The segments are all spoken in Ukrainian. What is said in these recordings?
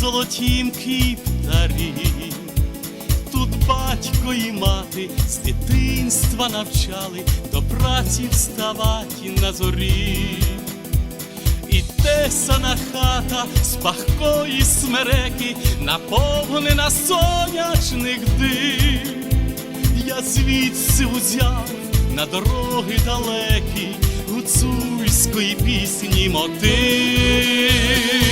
золотім кіптарі. Тут батько і мати з дитинства навчали до праці вставати на зорі. І тесана хата з пахкої смереки, наповнена сонячних див. Я звідси узяв на дороги далекі гуцульської пісні мотив.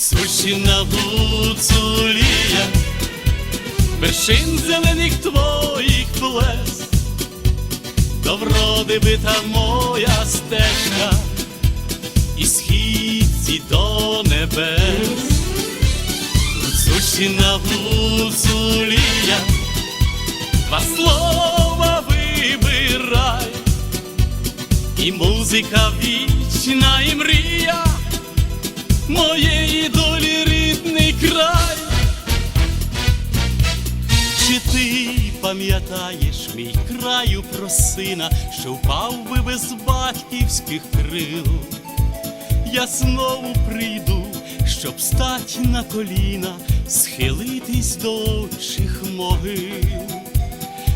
Гуцульщина гуцулія, вершин зелених твоїх плес, до вроди бита моя стежка, і східці до небес. Гуцульщина гуцулія, два слова вибирай, і музика вічна, і мрія моєї долі рідний край. Чи ти пам'ятаєш мій краю про сина, що впав би без батьківських крил? Я знову прийду, щоб стать на коліна, схилитись до очих могил,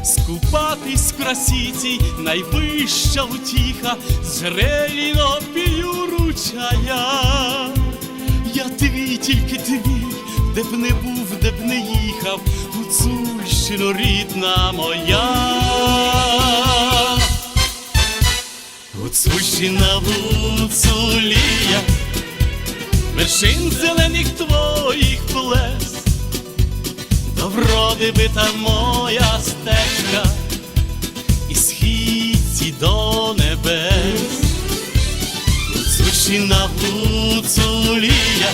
скупатись в красі цій найвища утіха, з напію ручая. Твій, тільки твій, де б не був, де б не їхав, гуцульщино рідна моя. Гуцульщина гуцулія, вершин зелених твоїх плес, до вроди бита моя стежка, і східці до небес. Гуцульщина гуцулія,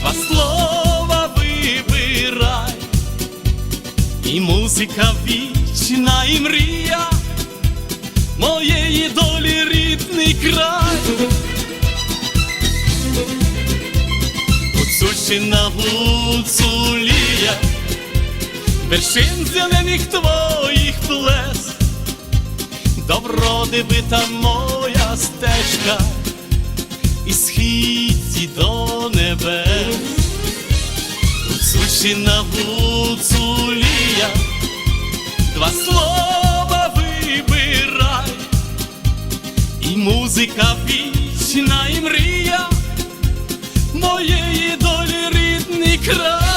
два слова вибирай, і музика вічна, і мрія моєї долі рідний край. Гуцульщина гуцулія, вершин зелених твоїх плес, до вроди моя стежка, і східці до Гуцульщина гуцулія, два слова вибирай, і музика вічна, і мрія. Моєї долі рідний край.